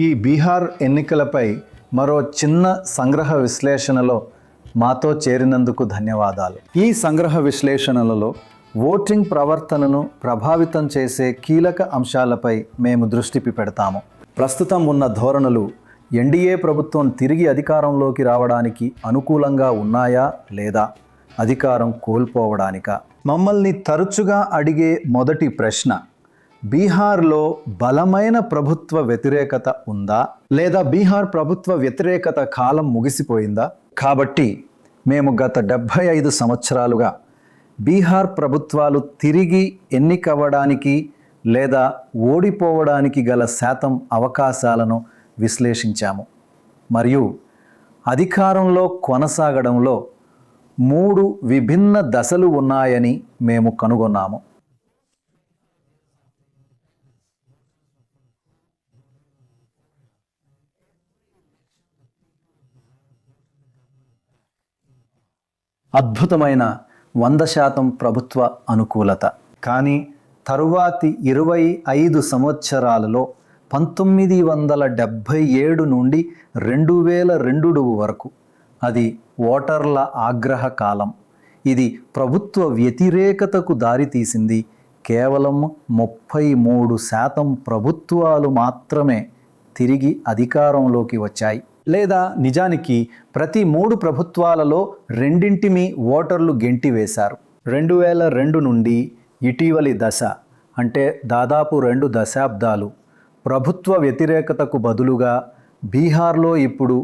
ఈ బీహార్ ఎన్నికలపై మరో చిన్న సంగ్రహ విశ్లేషణలో మాతో చేరినందుకు ధన్యవాదాలు. ఈ సంగ్రహ విశ్లేషణలలో ఓటింగ్ ప్రవర్తనను ప్రభావితం చేసే కీలక అంశాలపై మేము దృష్టి పెడతాము. ప్రస్తుతం ఉన్న ధోరణులు ఎన్డీఏ ప్రభుత్వం తిరిగి అధికారంలోకి రావడానికి అనుకూలంగా ఉన్నాయా లేదా? అధికారం కోల్పోవడానికా? మమ్మల్ని తరచుగా అడిగే మొదటి ప్రశ్న బీహార్లో బలమైన ప్రభుత్వ వ్యతిరేకత ఉందా? లేదా బీహార్ ప్రభుత్వ వ్యతిరేకత కాలం ముగిసిపోయిందా? కాబట్టి మేము గత డెబ్భై ఐదు సంవత్సరాలుగా బీహార్ ప్రభుత్వాలు తిరిగి ఎన్నికవ్వడానికి లేదా ఓడిపోవడానికి గల శాతం అవకాశాలను విశ్లేషించాము. మరియు అధికారంలో కొనసాగడంలో మూడు విభిన్న దశలు ఉన్నాయని మేము కనుగొన్నాము. అద్భుతమైన వంద శాతం ప్రభుత్వ అనుకూలత. కానీ తరువాతి ఇరవై ఐదు సంవత్సరాలలో పంతొమ్మిది వందల డెబ్భై ఏడు నుండి రెండు వేల రెండు వరకు అది ఓటర్ల ఆగ్రహ కాలం. ఇది ప్రభుత్వ వ్యతిరేకతకు దారితీసింది కేవలం ముప్పై మూడు శాతం ప్రభుత్వాలు మాత్రమే తిరిగి అధికారంలోకి వచ్చాయి. లేదా నిజానికి ప్రతి మూడు ప్రభుత్వాలలో రెండింటిని ఓటర్లు గెంటివేశారు రెండు వేల రెండు నుండి ఇటీవలి దశ అంటే దాదాపు రెండు దశాబ్దాలు. ప్రభుత్వ వ్యతిరేకతకు బదులుగా బీహార్లో ఇప్పుడు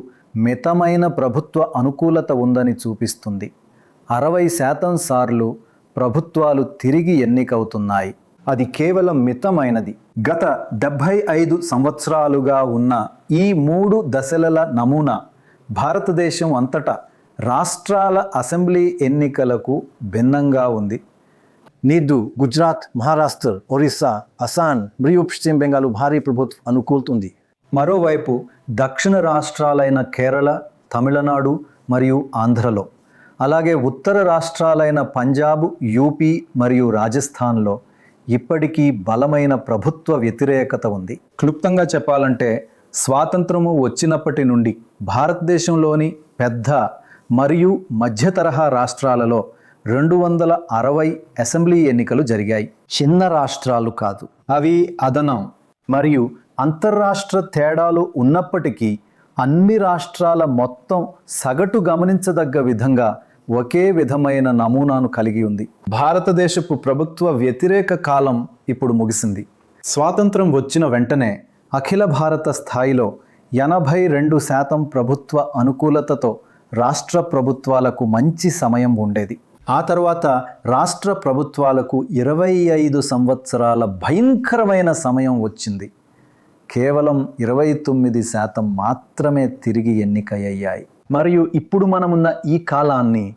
మితమైన ప్రభుత్వ అనుకూలత ఉందని చూపిస్తుంది. అరవై శాతం సార్లు ప్రభుత్వాలు తిరిగి ఎన్నికవుతున్నాయి. అది కేవలం మితమైనది. గత డెబ్భై ఐదు సంవత్సరాలుగా ఉన్న ఈ మూడు దశలల నమూనా భారతదేశం అంతటా రాష్ట్రాల అసెంబ్లీ ఎన్నికలకు భిన్నంగా ఉంది. నీదు గుజరాత్ మహారాష్ట్ర ఒరిస్సా అస్సాం మరియు పశ్చిమ బెంగాల్ భారీ ప్రభుత్వం అనుకూలుతుంది. మరోవైపు దక్షిణ రాష్ట్రాలైన కేరళ తమిళనాడు మరియు ఆంధ్రలో అలాగే ఉత్తర రాష్ట్రాలైన పంజాబ్ యూపీ మరియు రాజస్థాన్లో ఇప్పటికీ బలమైన ప్రభుత్వ వ్యతిరేకత ఉంది. క్లుప్తంగా చెప్పాలంటే స్వాతంత్రము వచ్చినప్పటి నుండి భారతదేశంలోని పెద్ద మరియు మధ్య తరహా రాష్ట్రాలలో రెండు వందల అరవై అసెంబ్లీ ఎన్నికలు జరిగాయి. చిన్న రాష్ట్రాలు కాదు. అవి అదనం మరియు అంతర్రాష్ట్ర తేడాలు ఉన్నప్పటికీ అన్ని రాష్ట్రాల మొత్తం సగటు గమనించదగ్గ విధంగా ఒకే విధమైన నమూనాను కలిగి ఉంది. భారతదేశపు ప్రభుత్వ వ్యతిరేక కాలం ఇప్పుడు ముగిసింది. స్వాతంత్రం వచ్చిన వెంటనే అఖిల భారత స్థాయిలో ఎనభై రెండు శాతం ప్రభుత్వ అనుకూలతతో రాష్ట్ర ప్రభుత్వాలకు మంచి సమయం ఉండేది. ఆ తర్వాత రాష్ట్ర ప్రభుత్వాలకు ఇరవై ఐదు సంవత్సరాల భయంకరమైన సమయం వచ్చింది. కేవలం ఇరవై తొమ్మిది శాతం మాత్రమే తిరిగి ఎన్నికయ్యాయి. మరియు ఇప్పుడు మనమున్న ఈ కాలాన్ని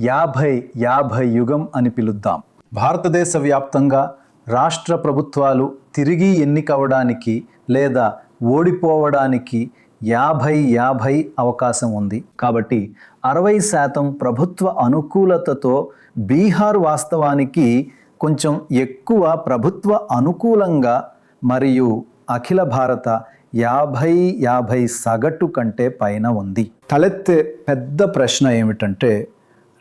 యాభై యాభై యుగం అని పిలుద్దాం. భారతదేశ వ్యాప్తంగా రాష్ట్ర ప్రభుత్వాలు తిరిగి ఎన్నికవడానికి లేదా ఓడిపోవడానికి యాభై యాభై అవకాశం ఉంది. కాబట్టి అరవై శాతం ప్రభుత్వ అనుకూలతతో బీహార్ వాస్తవానికి కొంచెం ఎక్కువ ప్రభుత్వ అనుకూలంగా మరియు అఖిల భారత యాభై యాభై సగటు కంటే పైన ఉంది. తలెత్తే పెద్ద ప్రశ్న ఏమిటంటే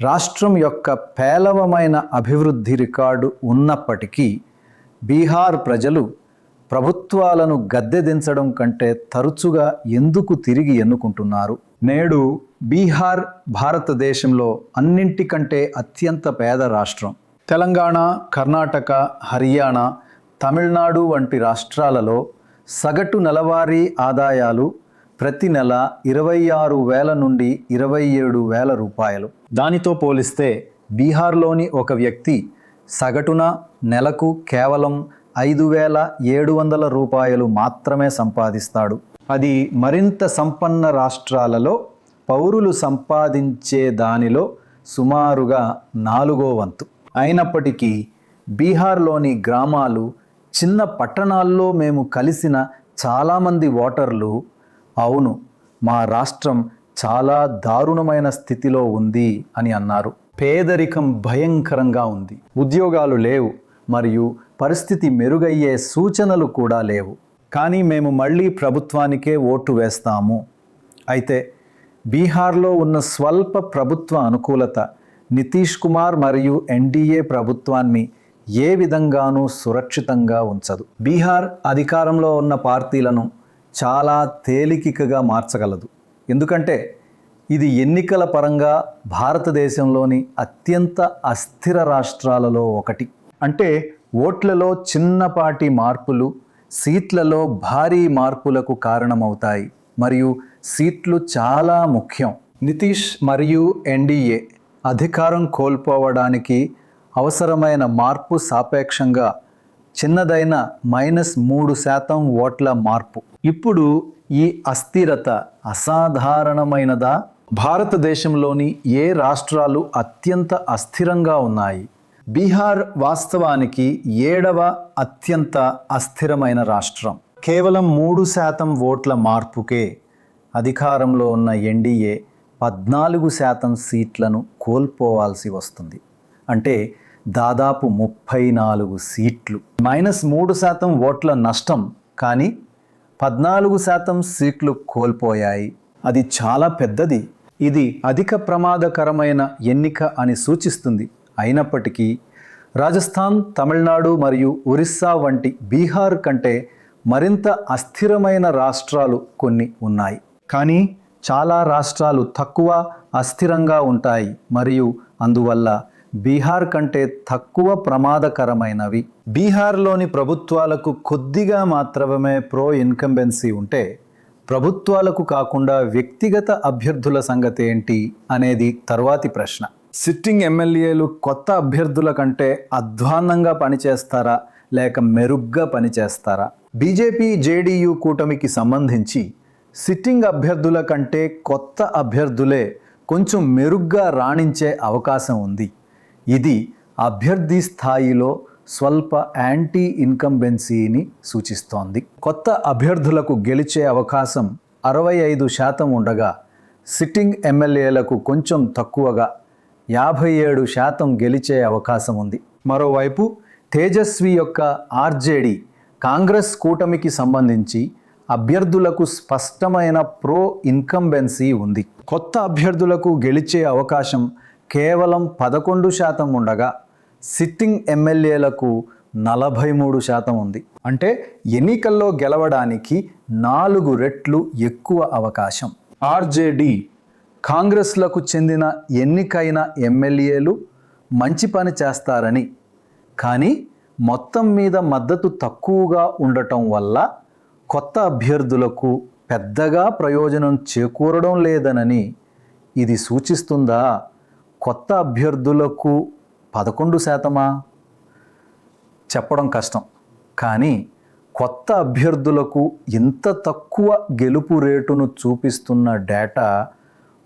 రాష్ట్రం యొక్క పేలవమైన అభివృద్ధి రికార్డు ఉన్నప్పటికీ బీహార్ ప్రజలు ప్రభుత్వాలను గద్దెదించడం కంటే తరచుగా ఎందుకు తిరిగి ఎన్నుకుంటున్నారు? నేడు బీహార్ భారతదేశంలో అన్నింటికంటే అత్యంత పేద రాష్ట్రం. తెలంగాణ కర్ణాటక హర్యానా తమిళనాడు వంటి రాష్ట్రాలలో సగటు నెలవారీ ఆదాయాలు ప్రతి నెల ఇరవై ఆరు వేల నుండి ఇరవై ఏడు వేల రూపాయలు. దానితో పోలిస్తే బీహార్లోని ఒక వ్యక్తి సగటున నెలకు కేవలం ఐదు వేల ఏడు వందల రూపాయలు మాత్రమే సంపాదిస్తాడు. అది మరింత సంపన్న రాష్ట్రాలలో పౌరులు సంపాదించే దానిలో సుమారుగా నాలుగో వంతు. అయినప్పటికీ బీహార్లోని గ్రామాలు చిన్న పట్టణాల్లో మేము కలిసిన చాలామంది ఓటర్లు అవును మా రాష్ట్రం చాలా దారుణమైన స్థితిలో ఉంది అని అన్నారు. పేదరికం భయంకరంగా ఉంది. ఉద్యోగాలు లేవు మరియు పరిస్థితి మెరుగయ్యే సూచనలు కూడా లేవు. కానీ మేము మళ్ళీ ప్రభుత్వానికే ఓటు వేస్తాము. అయితే బీహార్లో ఉన్న స్వల్ప ప్రభుత్వ అనుకూలత నితీష్ కుమార్ మరియు ఎన్డీఏ ప్రభుత్వాన్ని ఏ విధంగానూ సురక్షితంగా ఉంచదు. బీహార్ అధికారంలో ఉన్న పార్టీలను చాలా తేలికగా మార్చగలదు. ఎందుకంటే ఇది ఎన్నికల పరంగా భారతదేశంలోని అత్యంత అస్థిర రాష్ట్రాలలో ఒకటి. అంటే ఓట్లలో చిన్నపాటి మార్పులు సీట్లలో భారీ మార్పులకు కారణమవుతాయి. మరియు సీట్లు చాలా ముఖ్యం. నితీష్ మరియు ఎన్డీఏ అధికారం కోల్పోవడానికి అవసరమైన మార్పు సాపేక్షంగా చిన్నదైన మైనస్ మూడు శాతం ఓట్ల మార్పు. ఇప్పుడు ఈ అస్థిరత అసాధారణమైనదా? భారతదేశంలోని ఏ రాష్ట్రాలు అత్యంత అస్థిరంగా ఉన్నాయి? బీహార్ వాస్తవానికి ఏడవ అత్యంత అస్థిరమైన రాష్ట్రం. కేవలం మూడు శాతం ఓట్ల మార్పుకే అధికారంలో ఉన్న ఎన్డీఏ పద్నాలుగు శాతం సీట్లను కోల్పోవాల్సి వస్తుంది. అంటే దాదాపు ముప్పై నాలుగు సీట్లు. మైనస్ మూడు శాతం ఓట్ల నష్టం కానీ పద్నాలుగు శాతం సీట్లు కోల్పోయాయి. అది చాలా పెద్దది. ఇది అధిక ప్రమాదకరమైన ఎన్నిక అని సూచిస్తుంది. అయినప్పటికీ రాజస్థాన్ తమిళనాడు మరియు ఒరిస్సా వంటి బీహార్ కంటే మరింత అస్థిరమైన రాష్ట్రాలు కొన్ని ఉన్నాయి. కానీ చాలా రాష్ట్రాలు తక్కువ అస్థిరంగా ఉంటాయి. మరియు అందువల్ల బీహార్ కంటే తక్కువ ప్రమాదకరమైనవి. బీహార్లోని ప్రభుత్వాలకు కొద్దిగా మాత్రమే ప్రో ఇన్కంబెన్సీ ఉంటే ప్రభుత్వాలకు కాకుండా వ్యక్తిగత అభ్యర్థుల సంగతి ఏంటి అనేది తర్వాతి ప్రశ్న. సిట్టింగ్ ఎమ్మెల్యేలు కొత్త అభ్యర్థుల కంటే అధ్వాన్నంగా పనిచేస్తారా? లేక మెరుగ్గా పనిచేస్తారా? బీజేపీ జేడీయూ కూటమికి సంబంధించి సిట్టింగ్ అభ్యర్థుల కంటే కొత్త అభ్యర్థులే కొంచెం మెరుగ్గా రాణించే అవకాశం ఉంది. ఇది అభ్యర్థి స్థాయిలో స్వల్ప యాంటీ ఇన్కంబెన్సీని సూచిస్తోంది. కొత్త అభ్యర్థులకు గెలిచే అవకాశం అరవై ఐదు శాతం ఉండగా సిట్టింగ్ ఎమ్మెల్యేలకు కొంచెం తక్కువగా యాభై ఏడు శాతం గెలిచే అవకాశం ఉంది. మరోవైపు తేజస్వి యొక్క ఆర్జేడి కాంగ్రెస్ కూటమికి సంబంధించి అభ్యర్థులకు స్పష్టమైన ప్రో ఇన్కంబెన్సీ ఉంది. కొత్త అభ్యర్థులకు గెలిచే అవకాశం కేవలం పదకొండు శాతం ఉండగా సిట్టింగ్ ఎమ్మెల్యేలకు నలభై మూడు శాతం ఉంది. అంటే ఎన్నికల్లో గెలవడానికి నాలుగు రెట్లు ఎక్కువ అవకాశం. ఆర్జేడి కాంగ్రెస్లకు చెందిన ఎన్నికైన ఎమ్మెల్యేలు మంచి పని చేస్తారని. కానీ మొత్తం మీద మద్దతు తక్కువగా ఉండటం వల్ల కొత్త అభ్యర్థులకు పెద్దగా ప్రయోజనం చేకూరడం లేదనని ఇది సూచిస్తుందా? కొత్త అభ్యర్థులకు పదకొండు శాతమా? చెప్పడం కష్టం. కానీ కొత్త అభ్యర్థులకు ఇంత తక్కువ గెలుపు రేటును చూపిస్తున్న డేటా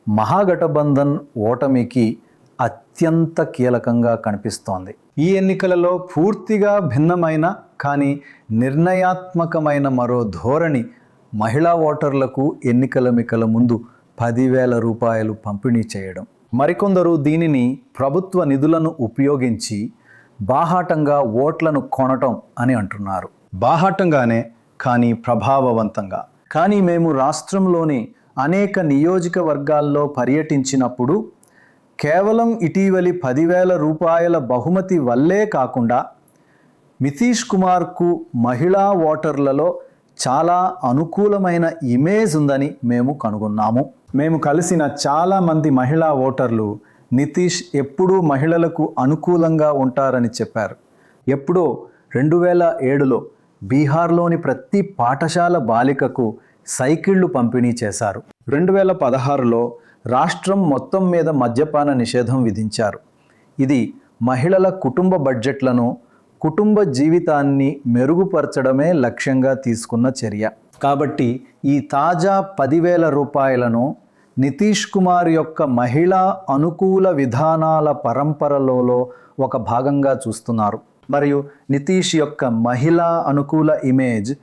మహాగఠబంధన్ ఓటమికి అత్యంత కీలకంగా కనిపిస్తోంది. ఈ ఎన్నికలలో పూర్తిగా భిన్నమైన కానీ నిర్ణయాత్మకమైన మరో ధోరణి మహిళా ఓటర్లకు ఎన్నికల మికల ముందు పదివేల రూపాయలు పంపిణీ చేయడం. మరికొందరు దీనిని ప్రభుత్వ నిధులను ఉపయోగించి బాహాటంగా ఓట్లను కొనటం అని అంటున్నారు. బాహాటంగానే కానీ ప్రభావవంతంగా. కానీ మేము రాష్ట్రంలోని అనేక నియోజకవర్గాల్లో పర్యటించినప్పుడు కేవలం ఇటీవలి పదివేల రూపాయల బహుమతి వల్లే కాకుండా నితీష్ కుమార్కు మహిళా ఓటర్లలో చాలా అనుకూలమైన ఇమేజ్ ఉందని మేము కనుగొన్నాము. మేము కలిసిన చాలా మంది మహిళా ఓటర్లు నితీష్ ఎప్పుడూ మహిళలకు అనుకూలంగా ఉంటారని చెప్పారు. ఎప్పుడో రెండు వేల ఏడులో బీహార్లోని ప్రతి పాఠశాల బాలికకు సైకిళ్ళు పంపిణీ చేశారు. రెండు వేల పదహారులో రాష్ట్రం మొత్తం మీద మద్యపాన నిషేధం విధించారు. ఇది మహిళల కుటుంబ బడ్జెట్లను కుటుంబ జీవితాన్ని మెరుగుపరచడమే లక్ష్యంగా తీసుకున్న చర్య. కాబట్టి ఈ తాజా పదివేల రూపాయలను నితీష్ కుమార్ యొక్క మహిళా అనుకూల విధానాల పరంపరలో ఒక భాగంగా చూస్తున్నారు. మరియు నితీష్ యొక్క మహిళా అనుకూల ఇమేజ్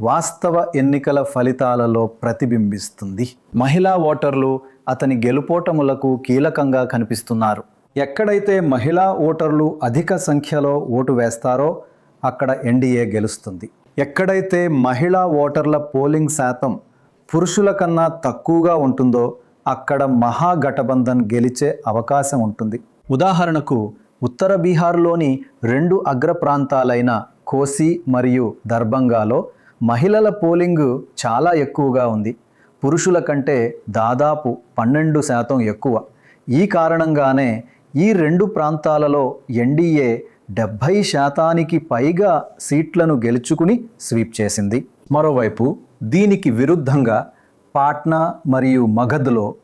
వాస్తవ ఎన్నికల ఫలితాలలో ప్రతిబింబిస్తుంది. మహిళా ఓటర్లు అతని గెలుపోటములకు కీలకంగా కనిపిస్తున్నారు. ఎక్కడైతే మహిళా ఓటర్లు అధిక సంఖ్యలో ఓటు వేస్తారో అక్కడ ఎన్డీఏ గెలుస్తుంది. ఎక్కడైతే మహిళా ఓటర్ల పోలింగ్ శాతం పురుషుల కన్నా తక్కువగా ఉంటుందో అక్కడ మహాగఠబంధన్ గెలిచే అవకాశం ఉంటుంది. ఉదాహరణకు ఉత్తర బీహార్లోని రెండు అగ్ర ప్రాంతాలైన కోసి మరియు దర్భంగాలో మహిళల పోలింగ్ చాలా ఎక్కువగా ఉంది. పురుషుల కంటే దాదాపు పన్నెండు శాతం ఎక్కువ. ఈ కారణంగానే ఈ రెండు ప్రాంతాలలో ఎన్డీఏ డెబ్భై శాతానికి పైగా సీట్లను గెలుచుకుని స్వీప్ చేసింది. మరోవైపు దీనికి విరుద్ధంగా పాట్నా మరియు మగధ్లో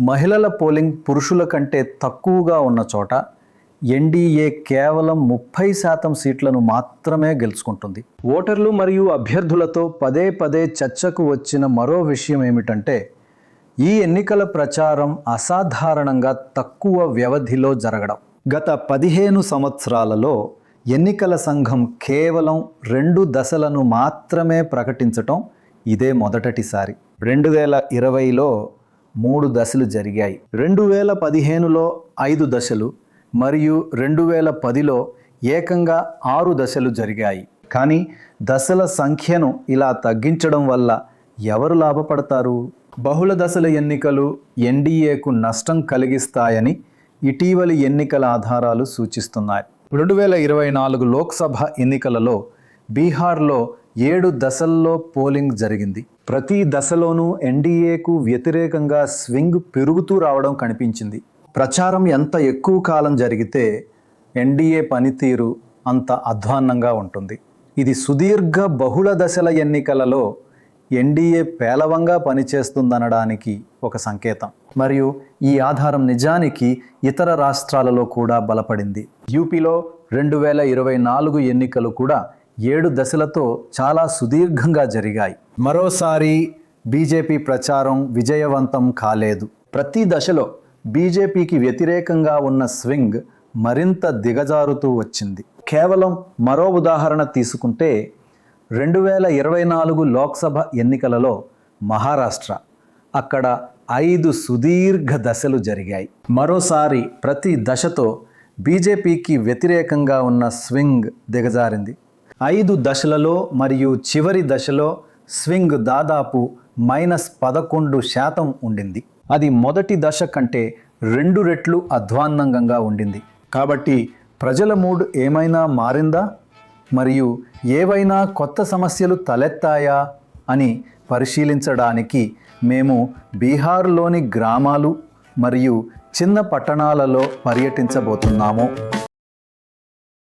మహిళల పోలింగ్ పురుషుల కంటే తక్కువగా ఉన్న చోట ఎన్డీఏ కేవలం ముప్పై శాతం సీట్లను మాత్రమే గెలుచుకుంటుంది. ఓటర్లు మరియు అభ్యర్థులతో పదే పదే చర్చకు వచ్చిన మరో విషయం ఏమిటంటే ఈ ఎన్నికల ప్రచారం అసాధారణంగా తక్కువ వ్యవధిలో జరగడం. గత పదిహేను సంవత్సరాలలో ఎన్నికల సంఘం కేవలం రెండు దశలను మాత్రమే ప్రకటించటం ఇదే మొదటిసారి. రెండు వేల ఇరవైలో మూడు దశలు జరిగాయి. రెండు వేల పదిహేనులో ఐదు దశలు మరియు రెండు వేల పదిలో ఏకంగా ఆరు దశలు జరిగాయి. కానీ దశల సంఖ్యను ఇలా తగ్గించడం వల్ల ఎవరు లాభపడతారు? బహుళ దశల ఎన్నికలు ఎన్డీఏకు నష్టం కలిగిస్తాయని ఇటీవలి ఎన్నికల ఆధారాలు సూచిస్తున్నాయి. రెండు వేల ఇరవై నాలుగు లోక్సభ ఎన్నికలలో బీహార్లో ఏడు దశల్లో పోలింగ్ జరిగింది. ప్రతి దశలోనూ ఎన్డీఏకు వ్యతిరేకంగా స్వింగ్ పెరుగుతూ రావడం కనిపించింది. ప్రచారం ఎంత ఎక్కువ కాలం జరిగితే ఎన్డీఏ పనితీరు అంత అధ్వాన్నంగా ఉంటుంది. ఇది సుదీర్ఘ బహుళ దశల ఎన్నికలలో ఎన్డీఏ పేలవంగా పనిచేస్తుందనడానికి ఒక సంకేతం. మరియు ఈ ఆధారం నిజానికి ఇతర రాష్ట్రాలలో కూడా బలపడింది. యూపీలో రెండు వేల ఇరవై నాలుగు ఎన్నికలు కూడా ఏడు దశలతో చాలా సుదీర్ఘంగా జరిగాయి. మరోసారి బీజేపీ ప్రచారం విజయవంతం కాలేదు. ప్రతి దశలో బీజేపీకి వ్యతిరేకంగా ఉన్న స్వింగ్ మరింత దిగజారుతూ వచ్చింది. కేవలం మరో ఉదాహరణ తీసుకుంటే రెండు వేల ఇరవై నాలుగు లోక్సభ ఎన్నికలలో మహారాష్ట్ర అక్కడ ఐదు సుదీర్ఘ దశలు జరిగాయి. మరోసారి ప్రతి దశతో బీజేపీకి వ్యతిరేకంగా ఉన్న స్వింగ్ దిగజారింది. ఐదు దశలలో మరియు చివరి దశలో స్వింగ్ దాదాపు మైనస్ పదకొండు శాతం ఉండింది. అది మొదటి దశ కంటే రెండు రెట్లు అధ్వాన్నంగా ఉండింది. కాబట్టి ప్రజల మూడ్ ఏమైనా మారిందా? మరియు ఏవైనా కొత్త సమస్యలు తలెత్తాయా అని పరిశీలించడానికి మేము బీహార్లోని గ్రామాలు మరియు చిన్న పట్టణాలలో పర్యటించబోతున్నాము.